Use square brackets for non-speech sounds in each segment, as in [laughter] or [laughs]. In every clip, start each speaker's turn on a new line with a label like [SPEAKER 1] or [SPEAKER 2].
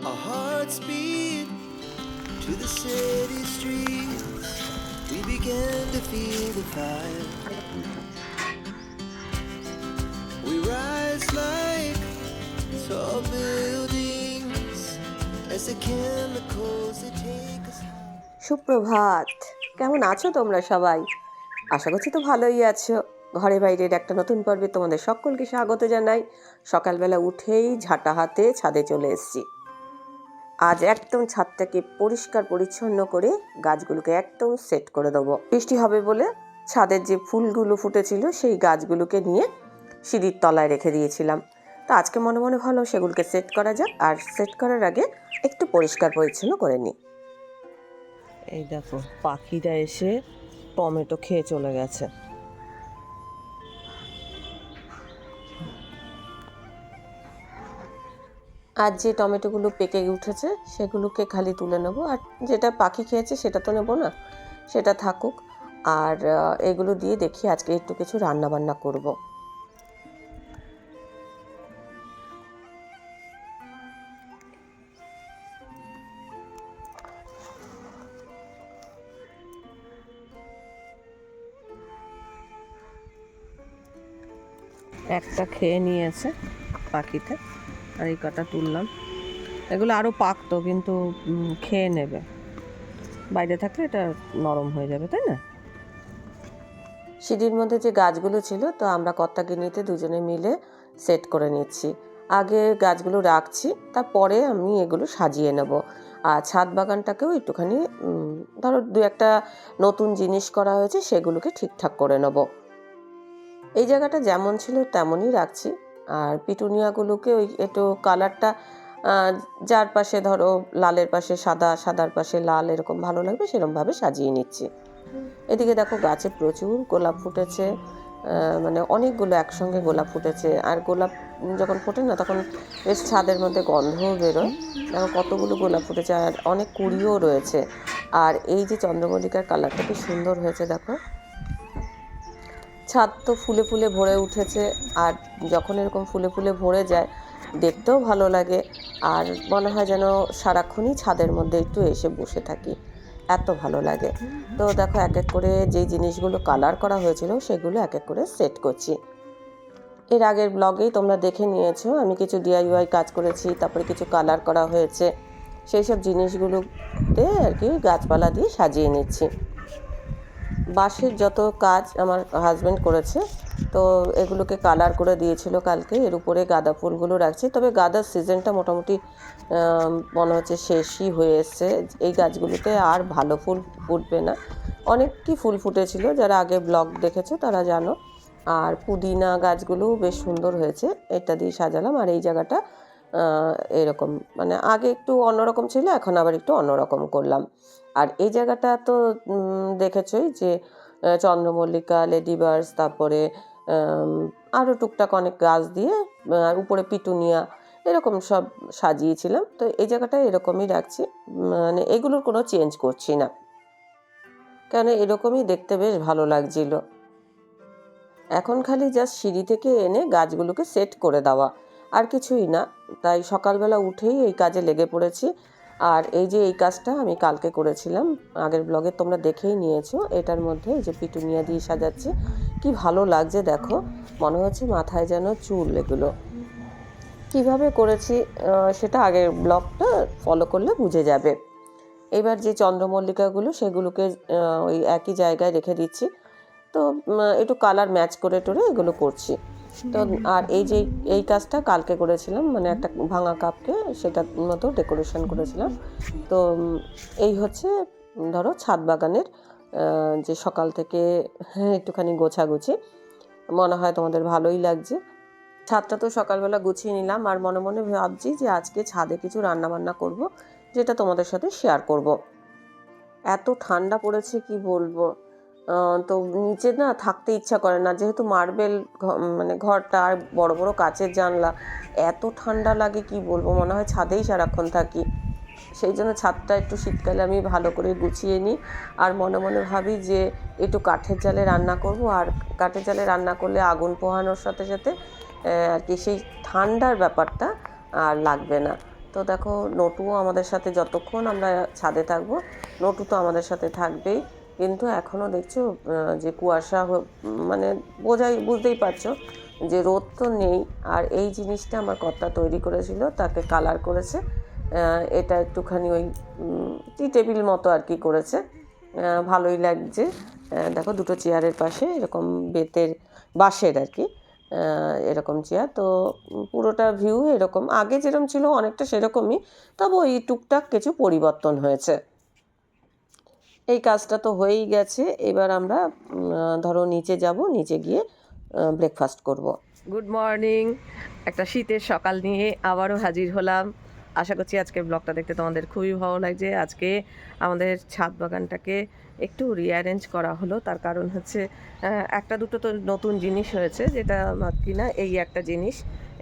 [SPEAKER 1] Our hearts beat to the city streets. We began to feel the fire. We rise like tall buildings as the chemicals that take us.
[SPEAKER 2] সুপ্রভাত কেমন আছো তোমরা সবাই আশা করছি তো ভালোই আছো ঘরে বাইরের একটা নতুন পর্বে তোমাদের সকলকে স্বাগত জানাই সকালবেলা উঠেই ঝাঁটা হাতে ছাদে চলে এসেছি আজ একদম ছাদটাকে পরিষ্কার পরিচ্ছন্ন করে গাছগুলোকে একদম সেট করে দেবো। বৃষ্টি হবে বলে ছাদের যে ফুলগুলো ফুটেছিল সেই গাছগুলোকে নিয়ে সিঁড়ির তলায় রেখে দিয়েছিলাম। তো আজকে মনে মনে ভালো, সেগুলোকে সেট করা যাক। আর সেট করার আগে একটু পরিষ্কার পরিচ্ছন্ন করে নিই। এই দেখো পাখিরা এসে টমেটো খেয়ে চলে গেছে। আর যে টমেটোগুলো পেকে উঠেছে, সেগুলোকে খালি তুলে নেব। আর যেটা পাখি খেয়েছে, সেটা তো নেব না, সেটা থাকুক। আর এগুলো দিয়ে দেখি আজকে একটু কিছু রান্না বান্না করব। একটা খেয়ে নিয়েছে পাখিতে আর এই কটা তুললাম। এগুলো আরও পাকতো, কিন্তু খেয়ে নেবে। বাইরে থাকলে এটা নরম হয়ে যাবে, তাই না? সিঁড়ির মধ্যে যে গাছগুলো ছিল, তো আমরা কর্তাগিনিতে দুজনে মিলে সেট করে নিচ্ছি। আগে গাছগুলো রাখছি, তারপরে আমি এগুলো সাজিয়ে নেব। আর ছাদ বাগানটাকেও একটুখানি ধরো দু একটা নতুন জিনিস করা হয়েছে, সেগুলোকে ঠিকঠাক করে নেব। এই জায়গাটা যেমন ছিল, তেমনই রাখছি। আর পিটুনিয়াগুলোকে ওই একটু কালারটা যার পাশে ধরো লালের পাশে সাদা, সাদার পাশে লাল এরকম ভালো লাগবে সেরকমভাবে সাজিয়ে নিচ্ছি। এদিকে দেখো গাছে প্রচুর গোলাপ ফুটেছে মানে অনেকগুলো একসঙ্গে গোলাপ ফুটেছে। আর গোলাপ যখন ফোটে না তখন বেশ ছাদের মধ্যে গন্ধও বেরোয়। দেখো কতগুলো গোলাপ ফুটেছে আর অনেক কুড়িও রয়েছে। আর এই যে চন্দ্রমল্লিকার কালারটা কি সুন্দর হয়েছে দেখো। ছাদ তো ফুলে ফুলে ভরে উঠেছে আর যখন এরকম ফুলে ফুলে ভরে যায়, দেখতেও ভালো লাগে। আর মনে হয় যেন সারাক্ষণই ছাদের মধ্যে একটু এসে বসে থাকি। এত ভালো লাগে। তো দেখো, এক এক করে যেই জিনিসগুলো কালার করা হয়েছিল, সেগুলো এক এক করে সেট করছি। এর আগের ব্লগেই তোমরা দেখে নিয়েছো, আমি কিছু ডিআইওয়াই কাজ করেছি, তারপরে কিছু কালার করা হয়েছে। সেই সব জিনিসগুলোতে আর কি গাছপালা দিয়ে সাজিয়ে নিচ্ছি। বাঁশের যত কাজ আমার হাজব্যান্ড করেছে, তো এগুলোকে কালার করে দিয়েছিল কালকে। এর উপরে গাঁদা ফুলগুলো রাখছি। তবে গাঁদার সিজনটা মোটামুটি মনে হচ্ছে শেষই হয়ে এসছে। এই গাছগুলোতে আর ভালো ফুল ফুটবে না। অনেক কি ফুল ফুটেছিল। যারা আগে ব্লগ দেখেছ তারা জানো। আর পুদিনা গাছগুলোও বেশ সুন্দর হয়েছে। এটা দিয়ে সাজালাম। আর এই জায়গাটা এরকম। মানে আগে একটু অন্যরকম ছিল, এখন আবার একটু অন্যরকম করলাম। আর এই জায়গাটা তো দেখেছই যে চন্দ্রমল্লিকা লেডিবার্স তারপরে আরও টুকটাক অনেক গাছ দিয়ে আর উপরে পিটুনিয়া, এরকম সব সাজিয়েছিলাম। তো এই জায়গাটা এরকমই রাখছি। মানে এগুলোর কোনো চেঞ্জ করছি না। কেন এরকমই দেখতে বেশ ভালো লাগছিল। এখন খালি জাস্ট সিঁড়ি থেকে এনে গাছগুলোকে সেট করে দেওয়া। আর কিছুই না। তাই সকালবেলা উঠেই এই কাজে লেগে পড়েছি। আর এই যে এই কাজটা আমি কালকে করেছিলাম, আগের ব্লগে তোমরা দেখেই নিয়েছো, এটার মধ্যে যে পিটুনিয়া দিয়ে সাজাচ্ছি, কি ভালো লাগছে দেখো, মনে হচ্ছে মাথায় যেন চুল এগুলো। কীভাবে করেছি সেটা আগের ব্লগটা ফলো করলে বুঝে যাবে। এবার যে চন্দ্রমল্লিকাগুলো, সেগুলোকে ওই একই জায়গায় রেখে দিচ্ছি। তো একটু কালার ম্যাচ করে টোরে এগুলো করছি। তো আর এই যে এই কাজটা কালকে করেছিলাম মানে একটা ভাঙা কাপকে সেটার মতো ডেকোরেশন করেছিলাম। তো এই হচ্ছে ধরো ছাদ বাগানের যে সকাল থেকে হ্যাঁ, একটুখানি গোছাগুছি। মনে হয় তোমাদের ভালোই লাগছে। ছাদটা তো সকালবেলা গুছিয়ে নিলাম আর মনে মনে ভাবছি যে আজকে ছাদে কিছু রান্না বান্না করব যেটা তোমাদের সাথে শেয়ার করব। এত ঠান্ডা পড়েছে কি বলব? তো নিচে না থাকতে ইচ্ছা করে না। যেহেতু মার্বেল মানে ঘরটা আর বড় বড় কাচের জানলা, এত ঠান্ডা লাগে কি বলব? মনে হয় ছাদেই সারাক্ষণ থাকি। সেই জন্য ছাদটা একটু শীতকালে আমি ভালো করে গুছিয়ে নিই। আর মনে মনে ভাবি যে একটু কাঠের জালে রান্না করব। আর কাঠের জালে রান্না করলে আগুন পোহানোর সাথে সাথে আর কি সেই ঠান্ডার ব্যাপারটা আর লাগবে না। তো দেখো, নটুও আমাদের সাথে যতক্ষণ আমরা ছাদে থাকব, নটু তো আমাদের সাথে থাকবেই। কিন্তু এখনও দেখছ যে কুয়াশা মানে বোঝাই, বুঝতেই পারছ যে রোদ তো নেই। আর এই জিনিসটা আমার কর্তা তৈরি করেছিল, তাকে কালার করেছে। এটা একটুখানি ওই টি টেবিল মতো আর কি করেছে। ভালোই লাগছে। দেখো দুটো চেয়ারের পাশে এরকম বেতের, বাঁশের আর কি এরকম চেয়ার। তো পুরোটা ভিউ এরকম। আগে যেরকম ছিল অনেকটা সেরকমই, তবে ওই টুকটাক কিছু পরিবর্তন হয়েছে। এই কাজটা তো হয়েই গেছে। এবার আমরা ধরো নিচে যাব, নিচে গিয়ে ব্রেকফাস্ট করব। গুড মর্নিং একটা শীতের সকাল নিয়ে আবারও হাজির হলাম। আশা করছি আজকে ব্লগটা দেখতে তোমাদের খুবই ভালো লাগছে। আজকে আমাদের ছাদ বাগানটাকে একটু রিঅ্যারেঞ্জ করা হলো। তার কারণ হচ্ছে একটা দুটো তো নতুন জিনিস হয়েছে, যেটা কিনা এই একটা জিনিস।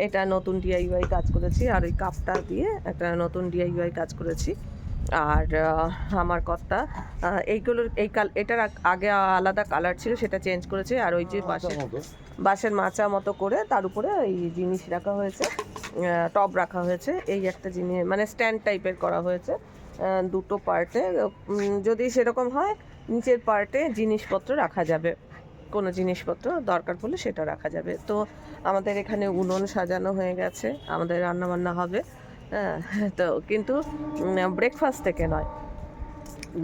[SPEAKER 2] এটা নতুন ডিআইওয়াই কাজ করেছি, আর ওই কাপটা দিয়ে একটা নতুন ডিআইওয়াই কাজ করেছি। আর আমার কর্তা এইগুলোর এই কাল এটার আগে আলাদা কালার ছিল সেটা চেঞ্জ করেছে আর ওই যে বাঁশের বাঁশের মাচা মতো করে তার উপরে এই জিনিস রাখা হয়েছে টব রাখা হয়েছে এই একটা জিনিস মানে স্ট্যান্ড টাইপের করা হয়েছে দুটো পার্টে যদি সেরকম হয় নিচের পার্টে জিনিসপত্র রাখা যাবে কোনো জিনিসপত্র দরকার পড়লে সেটা রাখা যাবে। তো আমাদের এখানে উনুন সাজানো হয়ে গেছে আমাদের রান্না বান্না হবে হ্যাঁ তো কিন্তু ব্রেকফাস্ট থেকে নয়।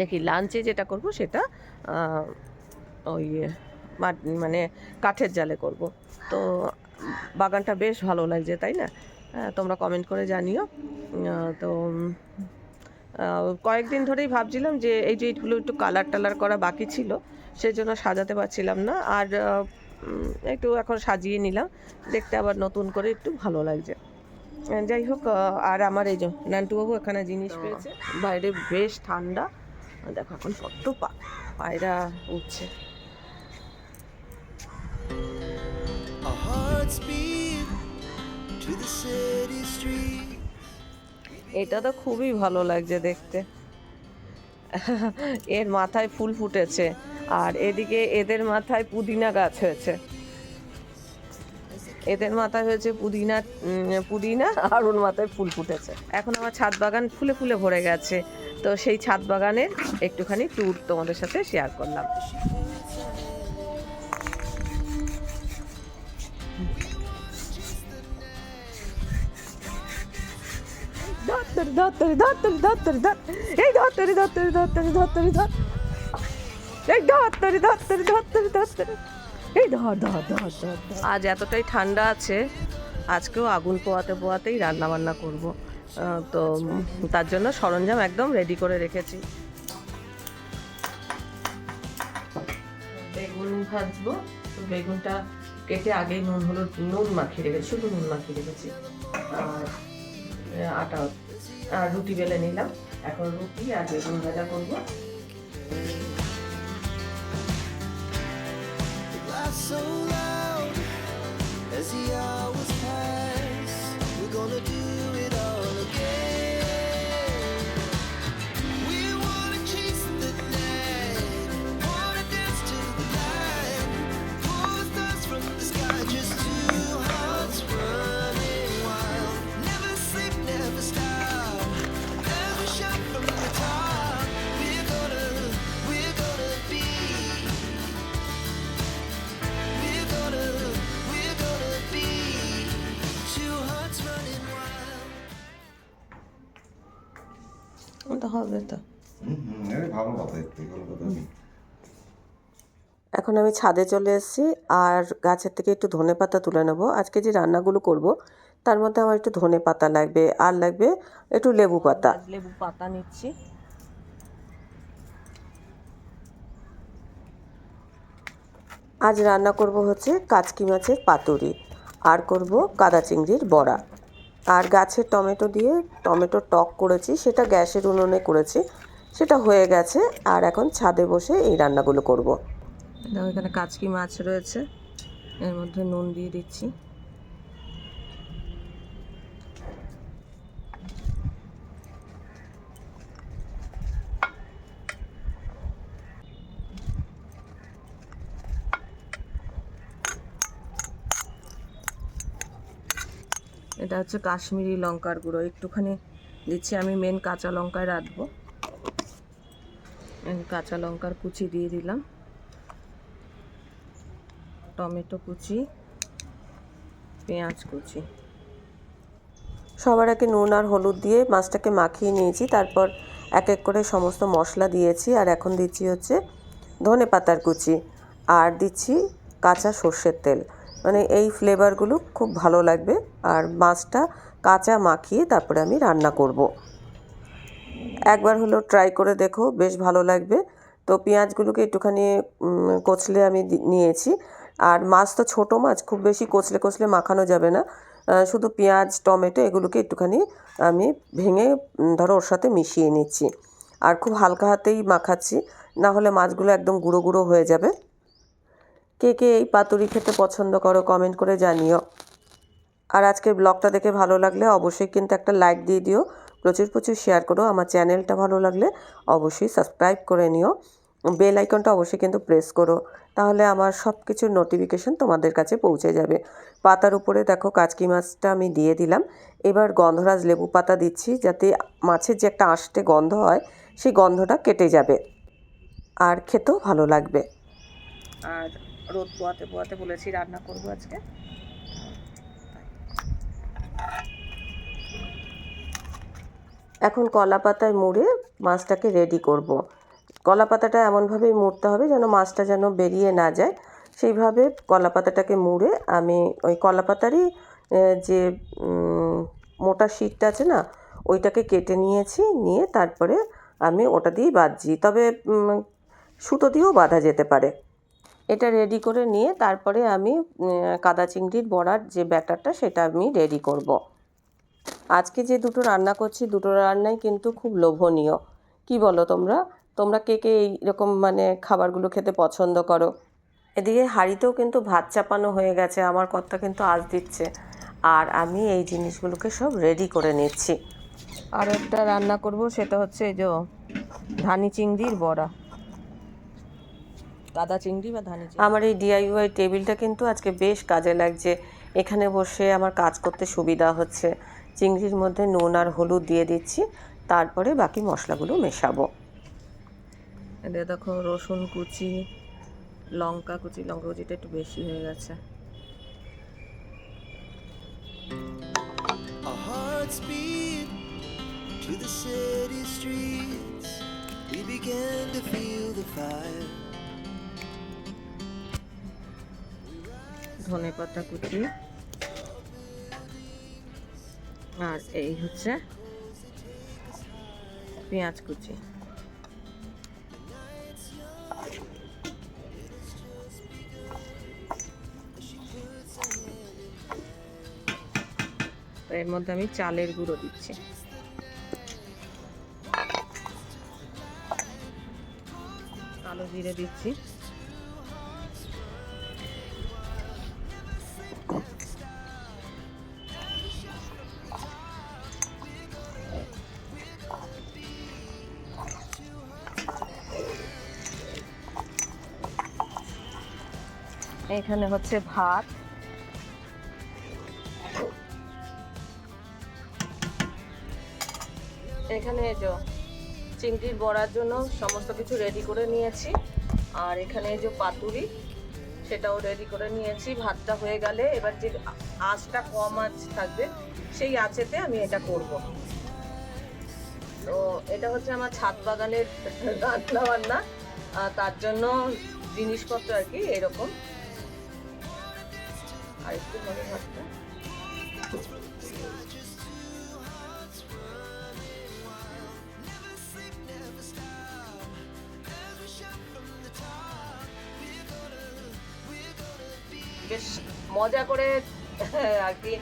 [SPEAKER 2] দেখি লাঞ্চে যেটা করব সেটা ওই মানে কাঠের জালে করব। তো বাগানটা বেশ ভালো লাগছে তাই না? হ্যাঁ, তোমরা কমেন্ট করে জানিও। তো কয়েকদিন ধরেই ভাবছিলাম যে এই যে এইগুলো একটু কালার টালার করা বাকি ছিল সেই জন্য সাজাতে পারছিলাম না। আর একটু এখন সাজিয়ে নিলাম। দেখতে আবার নতুন করে একটু ভালো লাগছে। যাই হোক আর আমার এই যে নান্টুবাবু এখানে জিনিস পেয়েছে। বাইরে বেশ ঠান্ডা। দেখো এখন কত পা- পায়রা উঠছে. এটা তো খুবই ভালো লাগছে দেখতে। এর মাথায় ফুল ফুটেছে আর এদিকে এদের মাথায় পুদিনা গাছ হয়েছে। এদের মাথায় হয়েছে পুদিনা পুদিনা আর ওর মাথায় ফুল ফুটেছে এখন আমার ছাদ বাগান ফুলে ফুলে ভরে গেছে তো সেই ছাদ বাগানের একটুখানি ট্যুর তোমাদের সাথে শেয়ার করলাম ধর ধর ধর ধর ধর ধর ধর এই ধর ধর ধর ধর ধর ধর ধর ধর ধর এই ধর ধর ধর ধর ধর ধর ধর ধর এই ধর ধর ধর ধর। আজ এতটাই ঠান্ডা আছে আজকেও আগুন পোয়াতে পোয়াতেই রান্না বান্না করব তো তার জন্য সরঞ্জাম একদম রেডি করে রেখেছি। বেগুন ভাজবো তো বেগুনটা কেটে আগেই নুন হলুদ নুন মাখিয়ে রেখেছি শুধু নুন মাখিয়ে রেখেছি। আর আটা আর রুটি বেলে নিলাম। এখন রুটি আর বেগুন ভাজা করব।
[SPEAKER 1] So loud
[SPEAKER 2] তো হবে তো।
[SPEAKER 3] ভালো কথা একটু কোনো কথা নেই।
[SPEAKER 2] এখন আমি ছাদে চলে এসেছি আর গাছের থেকে একটু ধনে পাতা তুলে নেব। আজকে যে রান্নাগুলো করব তার মধ্যে আমার একটু ধনে পাতা লাগবে আর লাগবে একটু লেবু পাতা। লেবু পাতা নিচ্ছি। আজ রান্না করব হচ্ছে কাচকি মাছের পাতুরি আর করব কাদা চিংড়ির বড়া। আর গাছের টমেটো দিয়ে টমেটো টক করেছি, সেটা গ্যাসের উনুনে করেছি, সেটা হয়ে গেছে, আর এখন ছাদে বসে এই রান্নাগুলো করব। এখানে কাচকি মাছ রয়েছে, এর মধ্যে নুন দিয়ে দিচ্ছি। এটা হচ্ছে কাশ্মীরি লঙ্কার গুঁড়ো। একটুখানি দিচ্ছি, আমি মেন কাঁচা লঙ্কায় রাখব কাঁচা লঙ্কার কুচি দিয়ে দিলাম। টমেটো কুচি, পেঁয়াজ কুচি। সবার আগে নুন আর হলুদ দিয়ে মাছটাকে মাখিয়ে নিয়েছি, তারপর এক এক করে সমস্ত মশলা দিয়েছি, আর এখন দিচ্ছি হচ্ছে ধনে পাতার কুচি। আর দিচ্ছি কাঁচা সর্ষের তেল। মানে এই ফ্লেভারগুলো খুব ভালো লাগবে। আর মাছটা কাঁচা মাখিয়ে তারপরে আমি রান্না করব। একবার হলো ট্রাই করে দেখো, বেশ ভালো লাগবে। তো পেঁয়াজগুলোকে একটুখানি কচলে আমি নিয়েছি। আর মাছ তো ছোটো মাছ, খুব বেশি কচলে কচলে মাখানো যাবে না। শুধু পেঁয়াজ, টমেটো এগুলোকে একটুখানি আমি ভেঙে ধরো ওর সাথে মিশিয়ে নিচ্ছি। আর খুব হালকা হাতেই মাখাচ্ছি, না হলে মাছগুলো একদম গুঁড়ো গুঁড়ো হয়ে যাবে। কে কে এই পাতুরি খেতে পছন্দ করো কমেন্ট করে জানিও। আর আজকের ব্লগটা দেখে ভালো লাগলে অবশ্যই কিন্তু একটা লাইক দিয়ে দিও। প্রচুর প্রচুর শেয়ার করো, আমার চ্যানেলটা ভালো লাগলে অবশ্যই সাবস্ক্রাইব করে নিও। বেল আইকনটা অবশ্যই কিন্তু প্রেস করো, তাহলে আমার সব কিছুর নোটিফিকেশন তোমাদের কাছে পৌঁছে যাবে। পাতার উপরে দেখো কাচকি মাছটা আমি দিয়ে দিলাম। এবার গন্ধরাজ লেবু পাতা দিচ্ছি যাতে মাছের যে একটা আষ্টে গন্ধ হয়, সেই গন্ধটা কেটে যাবে। আর খেতেও ভালো লাগবে। আর রোদ পোয়াতে পোয়াতে বলেছি রান্না করব আজকে। এখন কলা পাতায় মুড়ে মাছটাকে রেডি করব। কলা পাতাটা এমনভাবেই মুড়তে হবে যেন মাছটা যেন বেরিয়ে না যায়। সেইভাবে কলা পাতাটাকে মুড়ে আমি ওই কলা পাতারই যে মোটা শীটটা আছে না, ওইটাকে কেটে নিয়েছি, নিয়ে তারপরে আমি ওটা দিয়েই বাঁধছি তবে সুতো দিয়েও বাঁধা যেতে পারে। এটা রেডি করে নিয়ে তারপরে আমি কাদা চিংড়ির বড়ার যে ব্যাটারটা সেটা আমি রেডি করব। আজকে যে দুটো রান্না করছি, দুটো রান্নাই কিন্তু খুব লোভনীয়। কি বলো তোমরা? তোমরা কে কে এইরকম মানে খাবারগুলো খেতে পছন্দ করো? এদিকে হাঁড়িতেও কিন্তু ভাত চাপানো হয়ে গেছে, আমার কর্তা কিন্তু আজ দিচ্ছে। আর আমি এই জিনিসগুলোকে সব রেডি করে নিচ্ছি। আর একটা রান্না করব, সেটা হচ্ছে এই যে ধানি চিংড়ির বড়া। কাদা চিংড়ি বা ধানি আমার এই ডিআইওয়াই টেবিলটা কিন্তু আজকে বেশ কাজে লাগছে। এখানে বসে আমার কাজ করতে সুবিধা হচ্ছে। চিংড়ির মধ্যে নুন আর হলুদ দিয়ে দিচ্ছি তারপরে বাকি মশলাগুলো মেশাবো। দেখো রসুন কুচি লঙ্কা কুচি লঙ্কা কুচিটা একটু বেশি হয়ে গেছে।
[SPEAKER 1] To the city streets. We began to feel the fire.
[SPEAKER 2] ধনে পাতা কুচি। আর এই হচ্ছে পেঁয়াজ কুচি। এর মধ্যে আমি চালের গুঁড়ো দিচ্ছি। কালো জিরে দিচ্ছি। এখানে হচ্ছে ভাত। এখানে যে চিংড়ির বড়ার জন্য সমস্ত কিছু রেডি করে নিয়েছি। আর এখানে যে পাতুরি, সেটাও রেডি করে নিয়েছি। ভাতটা হয়ে গেলে এবার যে আঁচটা কম আঁচ থাকবে, সেই আঁচেতে আমি এটা করব। তো এটা হচ্ছে আমার ছাদ বাগানের রান্না বান্না তার জন্য জিনিসপত্র আর কি এরকম। বেশ মজা করে আর কি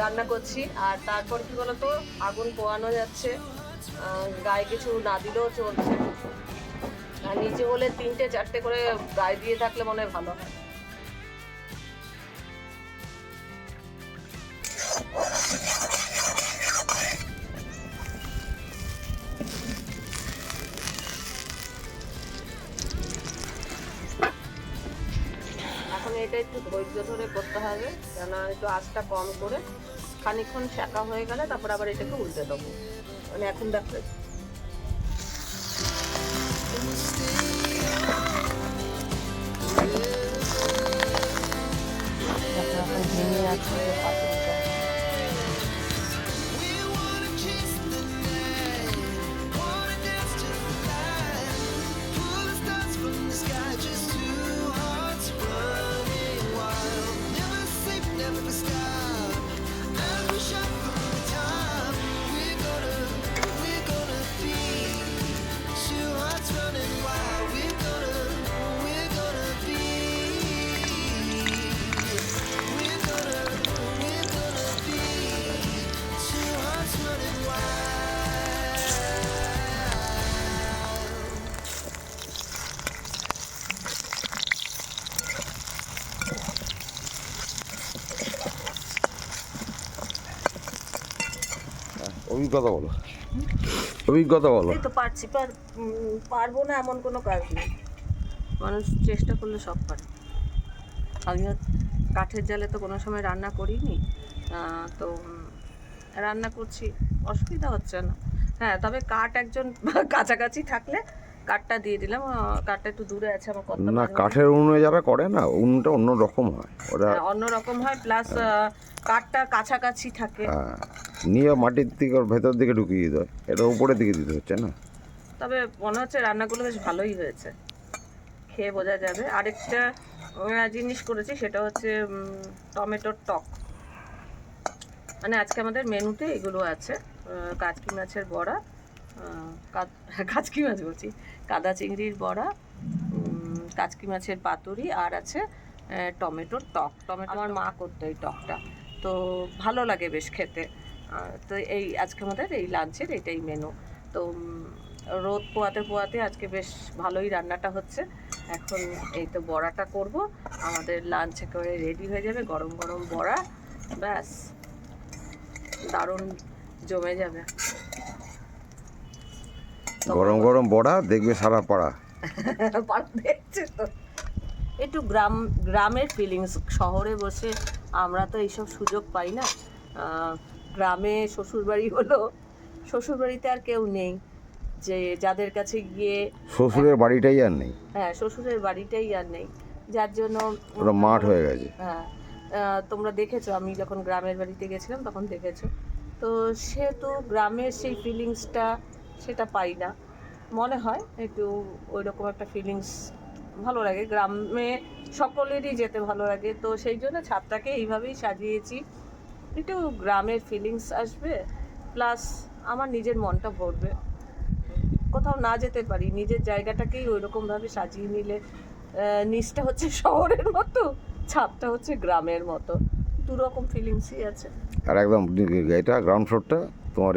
[SPEAKER 2] রান্না করছি। আর তারপর কি বলতো, আগুন পোয়ানো যাচ্ছে। গায়ে কিছু না দিলেও চলছে। আর নিচে হলে তিনটে, চারটে করে গায়ে দিয়ে থাকলে মনে হয় ভালো হয়। একটু আঁচটা কম করে
[SPEAKER 4] খানিক্ষণ শাঁকা হয়ে গেলে তারপর আবার এটাকে উল্টে দেবো। মানে এখন
[SPEAKER 1] দেখতে
[SPEAKER 3] অভিজ্ঞতা বলো। অভিজ্ঞতা বলো।
[SPEAKER 4] তো পারছি পার পারব না এমন কোনো কাজ নেই। মানুষ চেষ্টা করলে সব পারে। আমিও কাঠের জালে তো কোনো সময় রান্না করিনি তো রান্না করছি অসুবিধা হচ্ছে না। হ্যাঁ তবে কাঠ একজন [laughs] কাছাকাছি থাকলে কাঠটা দিয়ে দিলাম কাঠটা একটু দূরে আছে আমার কত
[SPEAKER 3] না কাঠের উনুনে যারা করে না উনুনটা অন্য রকম হয়। ওরা
[SPEAKER 4] অন্য রকম হয় প্লাস কাঠটা কাছাকাছি থাকে।
[SPEAKER 3] হ্যাঁ, নিয়ে মাটির দিকে ওর ভেতর দিকে ঢুকিয়ে দিতে হয়। এটা উপরের দিকে দিতে হচ্ছে না?
[SPEAKER 4] তবে মনে হচ্ছে রান্নাগুলো বেশ ভালোই হয়েছে। খেয়ে বোঝা যাবে। আরেকটা জিনিস করেছি সেটা হচ্ছে টমেটোর টক। মানে আজকে আমাদের মেনুতে এগুলো আছে কাচকি মাছের বড়া [laughs] কাচকি মাছ বলছি কাদা চিংড়ির বড়া উম, কাচকি মাছের পাতুরি আর আছে টমেটোর টক। টমেটো আমার মা করতো এই টকটা। তো ভালো লাগে বেশ খেতে। তো এই আজকে আমাদের এই লাঞ্চের এটাই মেনু তো রোদ পোয়াতে পোয়াতে আজকে বেশ ভালোই রান্নাটা হচ্ছে। এখন এই তো বড়াটা করব। আমাদের লাঞ্চ একেবারে রেডি হয়ে যাবে গরম গরম বড়া। ব্যাস দারুণ জমে যাবে।
[SPEAKER 3] গরম গরম বড়া দেখবে সারা পাড়া। [laughs]
[SPEAKER 4] পাড়া দেখছে তো। একটু গ্রাম গ্রামের ফিলিংস শহরে বসে আমরা তো এইসব সুযোগ পাই না। গ্রামে শ্বশুরবাড়ি হলো শ্বশুরবাড়িতে আর কেউ নেই। যে যাদের কাছে গিয়ে
[SPEAKER 3] শ্বশুরের বাড়িটাই আর নেই।
[SPEAKER 4] হ্যাঁ শ্বশুরের বাড়িটাই আর নেই। যার জন্য
[SPEAKER 3] ওরা মাঠ হয়ে গেছে।
[SPEAKER 4] হ্যাঁ তোমরা দেখেছ আমি যখন গ্রামের বাড়িতে গেছিলাম তখন দেখেছ। তো সেহেতু গ্রামের সেই ফিলিংসটা সেটা পাই না। মনে হয় একটু ওই রকম একটা ফিলিংস ভালো লাগে। গ্রামে সকলেরই যেতে ভালো লাগে। তো সেই জন্য ছাদটাকে এইভাবেই সাজিয়েছি। একটু গ্রামের ফিলিংস আসবে। প্লাস আমার নিজের মনটা ভরবে। কোথাও না যেতে পারি। নিজের জায়গাটাকেই ওই রকমভাবে সাজিয়ে নিলে নিচটা হচ্ছে শহরের মতো ছাদটা হচ্ছে গ্রামের মতো। দু রকম ফিলিংসই আছে।
[SPEAKER 3] আর একদম এটা গ্রাউন্ড ফ্লোরটা তোমার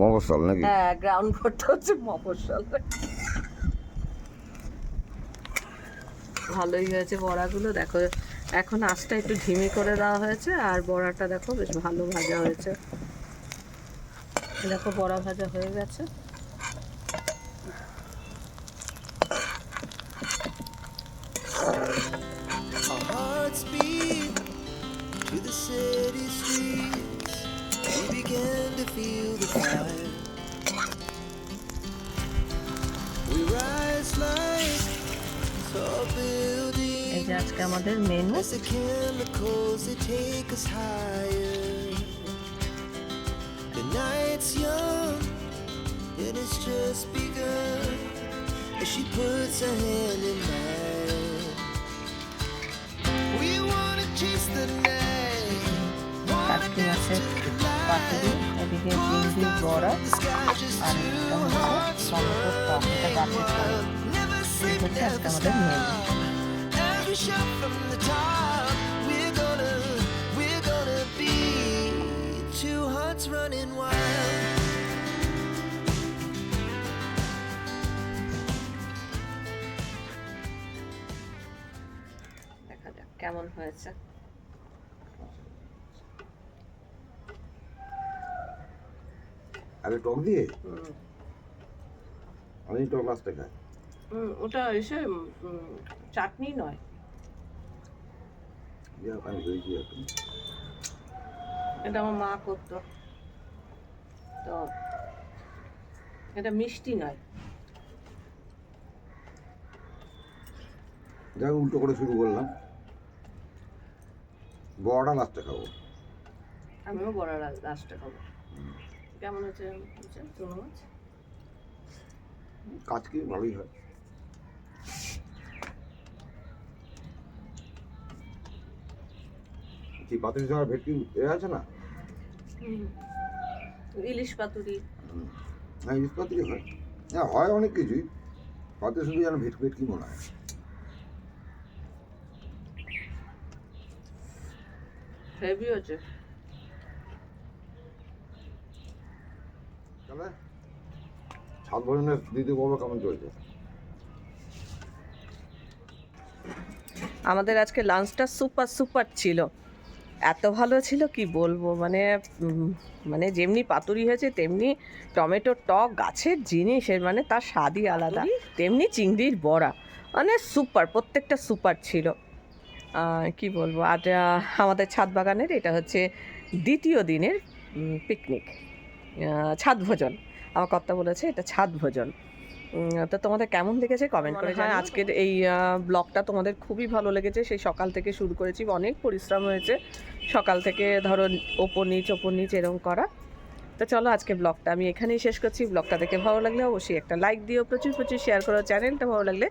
[SPEAKER 3] মফস্বল নাকি?
[SPEAKER 4] হ্যাঁ গ্রাউন্ড ফ্লোরটা হচ্ছে মফস্বল। ভালোই হয়েছে বড়াগুলো দেখো, এখন আঁচটা একটু ঢিমি করে দেওয়া হয়েছে, আর বড়াটা দেখো বেশ ভালো ভাজা হয়েছে দেখো, বড়া ভাজা হয়ে গেছে
[SPEAKER 1] to the city streets. We began to feel the fire. Chase the night.
[SPEAKER 4] কাটকি মাছের পাতুরি এদিকে চিংড়ির বড়া আর এটা হচ্ছে টক
[SPEAKER 1] never
[SPEAKER 4] এই
[SPEAKER 1] sleep,
[SPEAKER 4] হচ্ছে আজকে আমাদের menu
[SPEAKER 1] As we shout from the top, we're gonna, we're gonna be two hearts running wild.
[SPEAKER 4] দেখা যাক কেমন হয়েছে
[SPEAKER 3] আরে টক দিয়ে। আমি টক লাস্টে খাই
[SPEAKER 4] হুম, ওটা এসে চাটনি নয়
[SPEAKER 3] যাক আমি হয়েছি এখন
[SPEAKER 4] এটা আমার মা করতো। তো এটা মিষ্টি নয়।
[SPEAKER 3] যাই উল্টো করে শুরু করলাম। বড়টা লাস্টে খাব।
[SPEAKER 4] আমিও বড় লাস্টে খাব। কেমন হচ্ছে? চুনো মাছ?
[SPEAKER 3] কাজ কি? ভালোই হয়। কি পাতুরি ছাড়া ভেটকি এ আছে না?
[SPEAKER 4] ইলিশ পাতুরি।
[SPEAKER 3] হ্যাঁ ইলিশ পাতুরি হয়। হ্যাঁ হয় অনেক কিছুই। পাতুরি শুধু যেন ভেট ভেটকি মনে হয়।
[SPEAKER 4] হেভি হচ্ছে
[SPEAKER 3] তাহলে সাত ভোজনের দ্বিতীয় পর্ব কেমন চলছে?
[SPEAKER 4] আমাদের আজকে লাঞ্চটা সুপার সুপার ছিল। এত ভালো ছিল কি বলব? মানে মানে যেমনি পাতুরি হয়েছে তেমনি টমেটো টক গাছের জিনিসের মানে তার স্বাদই আলাদা। তেমনি চিংড়ির বড়া। মানে সুপার প্রত্যেকটা সুপার ছিল। কি বলব? আর আমাদের ছাদ বাগানের এটা হচ্ছে দ্বিতীয় দিনের পিকনিক ছাদ ভোজন। আমার কর্তা বলেছে এটা ছাদ ভোজন। তো তোমাদের কেমন লেগেছে? কমেন্ট করে হ্যাঁ আজকের এই ব্লগটা তোমাদের খুবই ভালো লেগেছে। সেই সকাল থেকে শুরু করেছি অনেক পরিশ্রম হয়েছে। সকাল থেকে ধরো ওপর নিচ ওপর নিচ এরকম করা। তো চলো আজকে ব্লগটা আমি এখানেই শেষ করছি। ব্লগটা দেখে ভালো লাগলে অবশ্যই একটা লাইক দিও প্রচুর প্রচুর শেয়ার করো চ্যানেলটা ভালো লাগলে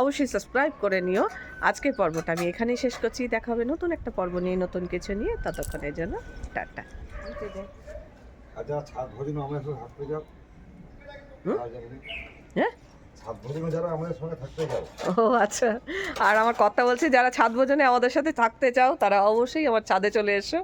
[SPEAKER 4] অবশ্যই সাবস্ক্রাইব করে নিও। আজকের পর্বটা আমি এখানেই শেষ করছি। দেখা হবে নতুন একটা পর্ব নিয়ে নতুন কিছু নিয়ে। ততক্ষণের জন্য টাটা।
[SPEAKER 3] আচ্ছা ছাদ ভোজন আমাদের সঙ্গে থাকতে যাও।
[SPEAKER 4] হ্যাঁ? ও আচ্ছা। আর আমার কথা বলছি যারা ছাদ ভোজনে আমাদের সাথে থাকতে চাও তারা অবশ্যই আমার ছাদে চলে এসো।